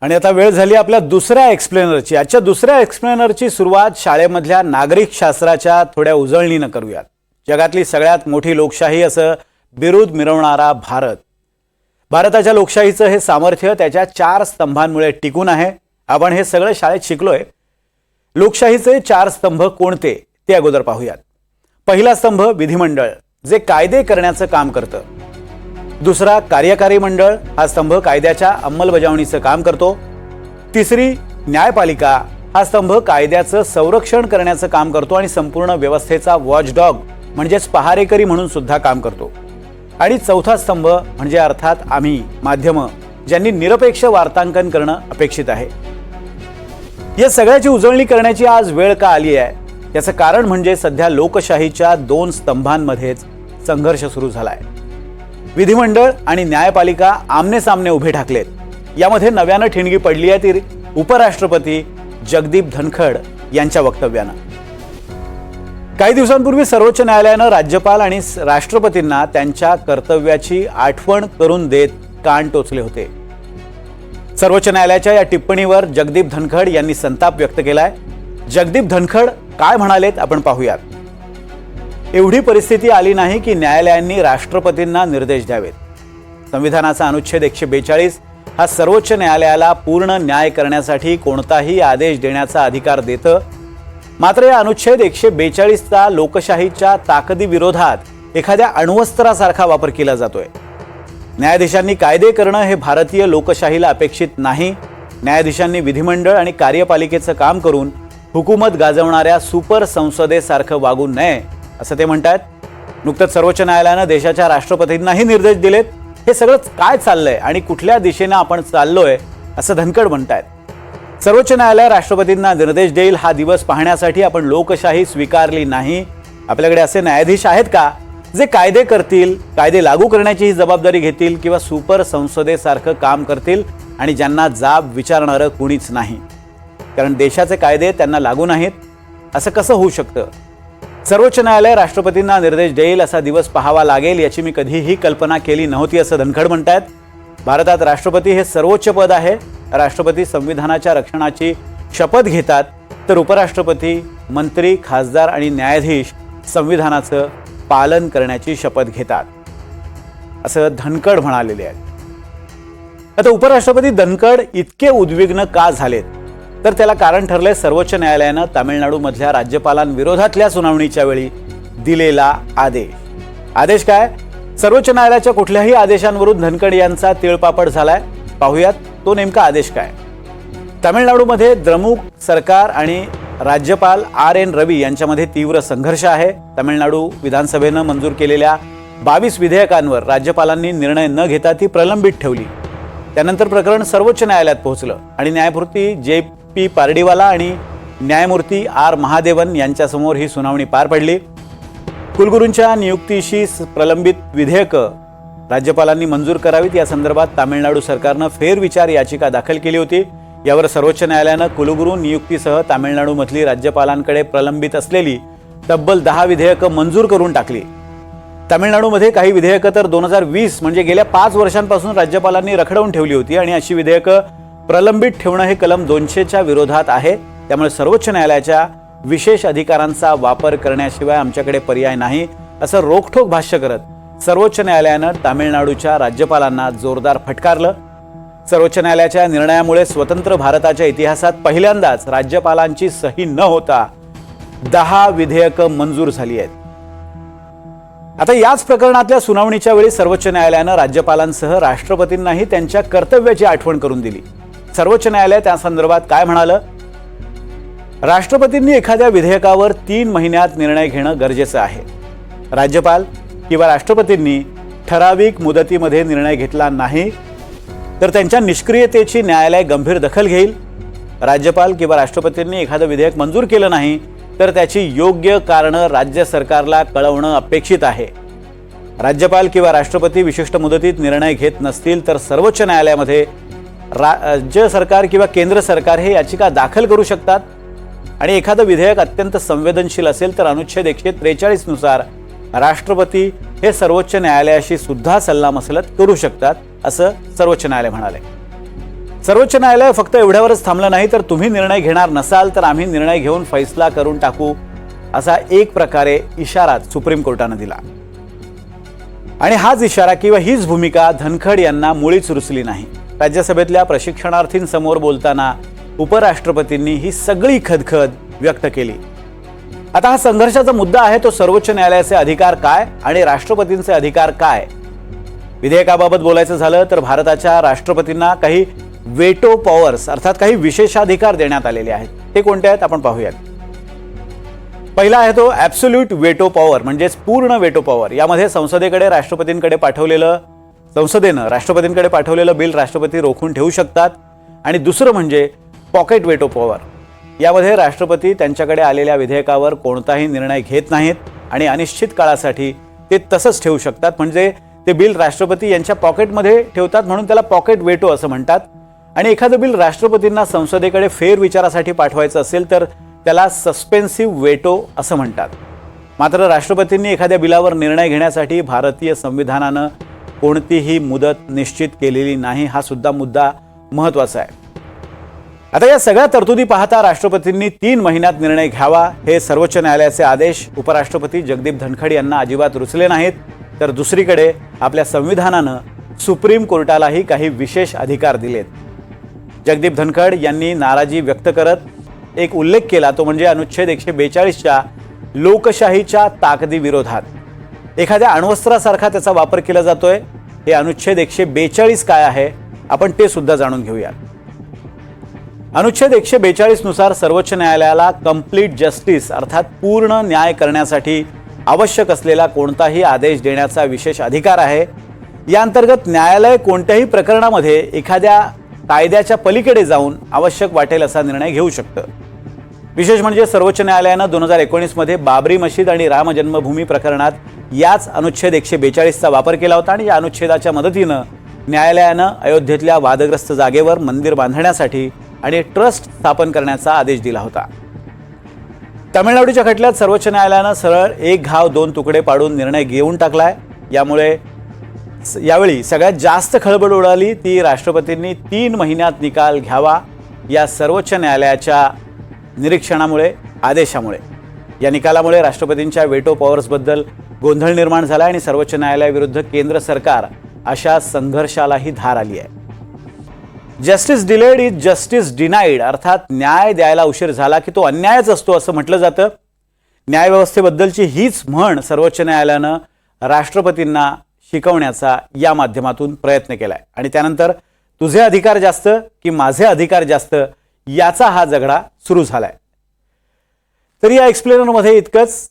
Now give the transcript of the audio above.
आणि आता वेळ झाली आपल्या दुसऱ्या एक्सप्लेनरची आजच्या दुसऱ्या एक्सप्लेनरची सुरुवात शाळेमधल्या नागरिक शास्त्राच्या थोड्या उजळणीनं करूयात. जगातली सगळ्यात मोठी लोकशाही असं बिरुद मिरवणारा भारत. भारताच्या लोकशाहीचं हे सामर्थ्य त्याच्या चार स्तंभांमुळे टिकून आहे. आपण हे सगळं शाळेत शिकलोय. लोकशाहीचे चार स्तंभ कोणते ते अगोदर पाहूयात. पहिला स्तंभ विधिमंडळ जे कायदे करण्याचं काम करतं. दुसरा कार्यकारी मंडळ हा स्तंभ कायद्याच्या अंमलबजावणीचं काम करतो. तिसरी न्यायपालिका हा स्तंभ कायद्याचं संरक्षण करण्याचं काम करतो आणि संपूर्ण व्यवस्थेचा वॉचडॉग म्हणजेच पहारेकरी म्हणून सुद्धा काम करतो. आणि चौथा स्तंभ म्हणजे अर्थात आम्ही माध्यमं ज्यांनी निरपेक्ष वार्तांकन करणं अपेक्षित आहे. या सगळ्याची उजळणी करण्याची आज वेळ का आली आहे? याचं कारण म्हणजे सध्या लोकशाहीच्या दोन स्तंभांमध्येच संघर्ष सुरू झाला आहे विधिमंडळ आणि न्यायपालिका आमने सामने उभे ठाकलेत. यामध्ये नव्यानं ठिणगी पडली आहे ती उपराष्ट्रपती जगदीप धनखड यांच्या वक्तव्यानं. काही दिवसांपूर्वी सर्वोच्च न्यायालयानं राज्यपाल आणि राष्ट्रपतींना त्यांच्या कर्तव्याची आठवण करून देत कान टोचले होते. सर्वोच्च न्यायालयाच्या या टिप्पणीवर जगदीप धनखड यांनी संताप व्यक्त केलाय. जगदीप धनखड काय म्हणालेत आपण पाहूयात. एवढी परिस्थिती आली नाही की न्यायालयांनी राष्ट्रपतींना निर्देश द्यावेत. संविधानाचा अनुच्छेद एकशे बेचाळीस हा सर्वोच्च न्यायालयाला पूर्ण न्याय करण्यासाठी कोणताही आदेश देण्याचा अधिकार देतं. मात्र या अनुच्छेद एकशे बेचाळीसचा लोकशाहीच्या ताकदीविरोधात एखाद्या अण्वस्त्रासारखा वापर केला जातोय. न्यायाधीशांनी कायदे करणं हे भारतीय लोकशाहीला अपेक्षित नाही. न्यायाधीशांनी विधिमंडळ आणि कार्यपालिकेचं काम करून हुकूमत गाजवणाऱ्या सुपर संसदेसारखं वागू नये. असं ते म्हणतात नुकतंच सर्वोच्च न्यायालयानं देशाच्या राष्ट्रपतींनाही निर्देश दिलेत. हे सगळं काय चाललंय आणि कुठल्या दिशेनं आपण चाललोय असं धनकड म्हणतायत. सर्वोच्च न्यायालय राष्ट्रपतींना निर्देश देईल हा दिवस पाहण्यासाठी आपण लोकशाही स्वीकारली नाही. आपल्याकडे असे न्यायाधीश आहेत का जे कायदे करतील कायदे लागू करण्याची ही जबाबदारी घेतील किंवा सुपर संसदेसारखं काम करतील आणि ज्यांना जाब विचारणारं कुणीच नाही. कारण देशाचे कायदे त्यांना लागू नाहीत. असं कसं होऊ शकतं? सर्वोच्च न्यायालय राष्ट्रपतींना निर्देश देईल असा दिवस पाहावा लागेल याची मी कधीही कल्पना केली नव्हती असं धनखड म्हणतायत. भारतात राष्ट्रपती हे सर्वोच्च पद आहे. राष्ट्रपती संविधानाच्या रक्षणाची शपथ घेतात. तर उपराष्ट्रपती मंत्री खासदार आणि न्यायाधीश संविधानाचं पालन करण्याची शपथ घेतात. असं धनकड म्हणालेले आहेत. आता उपराष्ट्रपती धनकड इतके उद्विग्न का झालेत? तर त्याला कारण ठरलंय सर्वोच्च न्यायालयानं तामिळनाडूमधल्या राज्यपालांविरोधातल्या सुनावणीच्या वेळी दिलेला आदेश. आदेश काय? सर्वोच्च न्यायालयाच्या कुठल्याही आदेशांवरून धनकड यांचा तिळपापड झालाय. पाहूयात तो नेमका आदेश काय? तामिळनाडूमध्ये द्रमुक सरकार आणि राज्यपाल आर एन रवी यांच्यामध्ये तीव्र संघर्ष आहे. तामिळनाडू विधानसभेनं मंजूर केलेल्या बावीस विधेयकांवर राज्यपालांनी निर्णय न घेता ती प्रलंबित ठेवली. त्यानंतर प्रकरण सर्वोच्च न्यायालयात पोहोचलं आणि न्यायमूर्ती जे पी पारडीवाला आणि न्यायमूर्ती आर महादेवन यांच्यासमोर ही सुनावणी पार पडली. कुलगुरूंच्या नियुक्तीशी प्रलंबित विधेयकं राज्यपालांनी मंजूर करावीत. या संदर्भात तामिळनाडू सरकारनं फेरविचार याचिका दाखल केली होती. यावर सर्वोच्च न्यायालयानं कुलगुरू नियुक्तीसह तामिळनाडूमधली राज्यपालांकडे प्रलंबित असलेली तब्बल दहा विधेयकं मंजूर करून टाकली. तामिळनाडूमध्ये काही विधेयकं तर दोन हजार वीस म्हणजे गेल्या पाच वर्षांपासून राज्यपालांनी रखडवून ठेवली होती आणि अशी विधेयकं प्रलंबित ठेवणं हे कलम दोनशेच्या विरोधात आहे. त्यामुळे सर्वोच्च न्यायालयाच्या विशेष अधिकारांचा वापर करण्याशिवाय आमच्याकडे पर्याय नाही असं रोखठोक भाष्य करत सर्वोच्च न्यायालयानं तामिळनाडूच्या राज्यपालांना जोरदार फटकारलं. सर्वोच्च न्यायालयाच्या निर्णयामुळे स्वतंत्र भारताच्या इतिहासात पहिल्यांदाच राज्यपालांची सही न होता दहा विधेयकं मंजूर झाली आहेत. आता याच प्रकरणातल्या सुनावणीच्या वेळी सर्वोच्च न्यायालयानं राज्यपालांसह राष्ट्रपतींनाही त्यांच्या कर्तव्याची आठवण करून दिली. सर्वोच्च न्यायालय त्या संदर्भात काय म्हणालं? राष्ट्रपतींनी एखाद्या विधेयकावर तीन महिन्यात निर्णय घेणं गरजेचं आहे. राज्यपाल किंवा राष्ट्रपतींनी ठराविक मुदतीमध्ये निर्णय घेतला नाही तर त्यांच्या निष्क्रियतेची न्यायालय गंभीर दखल घेईल. राज्यपाल किंवा राष्ट्रपतींनी एखादं विधेयक मंजूर केलं नाही तर त्याची योग्य कारणं राज्य सरकारला कळवणं अपेक्षित आहे. राज्यपाल किंवा राष्ट्रपती विशिष्ट मुदतीत निर्णय घेत नसतील तर सर्वोच्च न्यायालयामध्ये राज्य सरकार किंवा केंद्र सरकार हे याचिका दाखल करू शकतात. आणि एखादं विधेयक अत्यंत संवेदनशील असेल तर अनुच्छेद एकशे त्रेचाळीसनुसार राष्ट्रपती हे सर्वोच्च न्यायालयाशी सुद्धा सल्लामसलत करू शकतात असं सर्वोच्च न्यायालय म्हणाले. सर्वोच्च न्यायालय फक्त एवढ्यावरच थांबलं नाही तर तुम्ही निर्णय घेणार नसाल तर आम्ही निर्णय घेऊन फैसला करून टाकू असा एक प्रकारे इशारा सुप्रीम कोर्टानं दिला. आणि हाच इशारा किंवा हीच भूमिका धनखड यांना मुळीच रुचली नाही. राज्यसभेतल्या प्रशिक्षणार्थींसमोर बोलताना उपराष्ट्रपतींनी ही सगळी खदखद व्यक्त केली. आता हा संघर्षाचा मुद्दा आहे तो सर्वोच्च न्यायालयाचे अधिकार काय आणि राष्ट्रपतींचे अधिकार काय? विधेयकाबाबत बोलायचं झालं तर भारताच्या राष्ट्रपतींना काही वेटो पॉवर्स अर्थात काही विशेषाधिकार देण्यात आलेले आहेत. ते कोणते आहेत आपण पाहूयात. पहिला आहे तो ॲब्सोल्यूट वेटो पॉवर म्हणजेच पूर्ण वेटो पॉवर यामध्ये संसदेकडे राष्ट्रपतींकडे पाठवलेलं संसदेनं राष्ट्रपतींकडे पाठवलेलं बिल राष्ट्रपती रोखून ठेवू शकतात. आणि दुसरं म्हणजे पॉकेट वेटो पॉवर. यामध्ये राष्ट्रपती त्यांच्याकडे आलेल्या विधेयकावर कोणताही निर्णय घेत नाहीत आणि अनिश्चित काळासाठी ते तसंच ठेवू शकतात. म्हणजे ते बिल राष्ट्रपती यांच्या पॉकेटमध्ये ठेवतात म्हणून त्याला पॉकेट वेटो असं म्हणतात. आणि एखादं बिल राष्ट्रपतींना संसदेकडे फेरविचारासाठी पाठवायचं असेल तर त्याला सस्पेन्सिव्ह वेटो असं म्हणतात. मात्र राष्ट्रपतींनी एखाद्या बिलावर निर्णय घेण्यासाठी भारतीय संविधानानं कोणतीही मुदत निश्चित केलेली नाही हा सुद्धा मुद्दा महत्त्वाचा आहे. आता या सगळ्या तरतुदी पाहता राष्ट्रपतींनी तीन महिन्यात निर्णय घ्यावा हे सर्वोच्च न्यायालयाचे आदेश. उपराष्ट्रपती जगदीप धनखड यांना अजिबात रुचले नाहीत. तर दुसरीकडे आपल्या संविधानानं सुप्रीम कोर्टालाही काही विशेष अधिकार दिलेत. जगदीप धनखड यांनी नाराजी व्यक्त करत एक उल्लेख केला तो म्हणजे अनुच्छेद एकशे बेचाळीसच्या लोकशाहीच्या ताकदी विरोधात एखाद्या अण्वस्त्रासारखा त्याचा वापर केला जातोय. हे अनुच्छेद एकशे बेचाळीस काय आहे? आपण ते सुद्धा जाणून घेऊया अनुच्छेद एकशे बेचाळीसनुसार सर्वोच्च न्यायालयाला कंप्लीट जस्टिस अर्थात पूर्ण न्याय करण्यासाठी आवश्यक असलेला कोणताही आदेश देण्याचा विशेष अधिकार आहे. या अंतर्गत न्यायालय कोणत्याही प्रकरणामध्ये एखाद्या कायद्याच्या पलीकडे जाऊन आवश्यक वाटेल असा निर्णय घेऊ शकतं. विशेष म्हणजे सर्वोच्च न्यायालयानं दोन हजार एकोणीसमध्ये बाबरी मशीद आणि राम जन्मभूमी प्रकरणात याच अनुच्छेद एकशे बेचाळीसचा वापर केला होता आणि या अनुच्छेदाच्या मदतीनं न्यायालयानं अयोध्येतल्या वादग्रस्त जागेवर मंदिर बांधण्यासाठी आणि ट्रस्ट स्थापन करण्याचा आदेश दिला होता. तामिळनाडूच्या खटल्यात सर्वोच्च न्यायालयानं सरळ एक घाव दोन तुकडे पाडून निर्णय घेऊन टाकलाय. यामुळे स- यावेळी सगळ्यात जास्त खळबळ उडाली. ती राष्ट्रपतींनी तीन महिन्यात निकाल घ्यावा या सर्वोच्च न्यायालयाच्या निरीक्षणामुळे आदेशामुळे. या निकालामुळे राष्ट्रपतींच्या वेटो पॉवर्सबद्दल गोंधळ निर्माण झाला आणि सर्वोच्च न्यायालयाविरुद्ध केंद्र सरकार अशा संघर्षालाही धार आली आहे. Justice delayed is justice denied अर्थात न्याय द्यायला उशीर झाला की तो अन्यायच असतो असं म्हटलं जातं. न्यायव्यवस्थेबद्दलची हीच म्हण सर्वोच्च न्यायालयानं राष्ट्रपतींना शिकवण्याचा या माध्यमातून प्रयत्न केला आहे आणि त्यानंतर तुझे अधिकार जास्त की माझे अधिकार जास्त याचा हा झगडा सुरू झालाय. तर या एक्सप्लेनरमध्ये इतकंच.